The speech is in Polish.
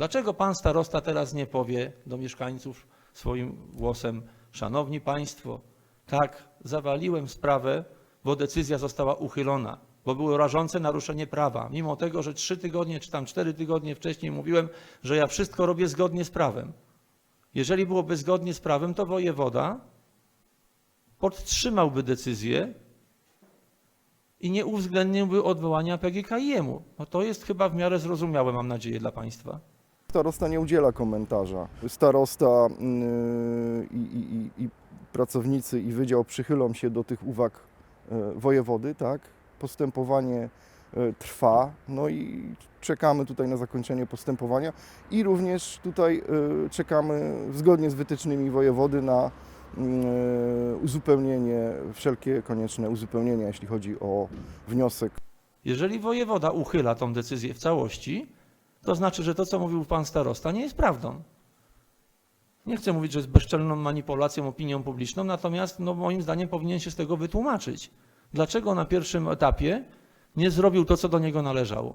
Dlaczego pan starosta teraz nie powie do mieszkańców swoim głosem, szanowni państwo, tak, zawaliłem sprawę, bo decyzja została uchylona, bo było rażące naruszenie prawa, mimo tego, że trzy tygodnie czy tam cztery tygodnie wcześniej mówiłem, że ja wszystko robię zgodnie z prawem. Jeżeli byłoby zgodnie z prawem, to wojewoda podtrzymałby decyzję i nie uwzględniłby odwołania PGKiM-u. No to jest chyba w miarę zrozumiałe, mam nadzieję, dla państwa. Starosta nie udziela komentarza. Starosta yy, i, i, i, pracownicy i wydział przychylą się do tych uwag e, wojewody, tak? Postępowanie e, trwa, no i czekamy tutaj na zakończenie postępowania i również tutaj czekamy zgodnie z wytycznymi wojewody na uzupełnienie, wszelkie konieczne uzupełnienia, jeśli chodzi o wniosek Jeżeli wojewoda uchyla tą decyzję w całości, to znaczy, że to, co mówił pan starosta, nie jest prawdą. Nie chcę mówić, że jest bezczelną manipulacją opinią publiczną, natomiast no, moim zdaniem powinien się z tego wytłumaczyć. Dlaczego na pierwszym etapie nie zrobił to, co do niego należało?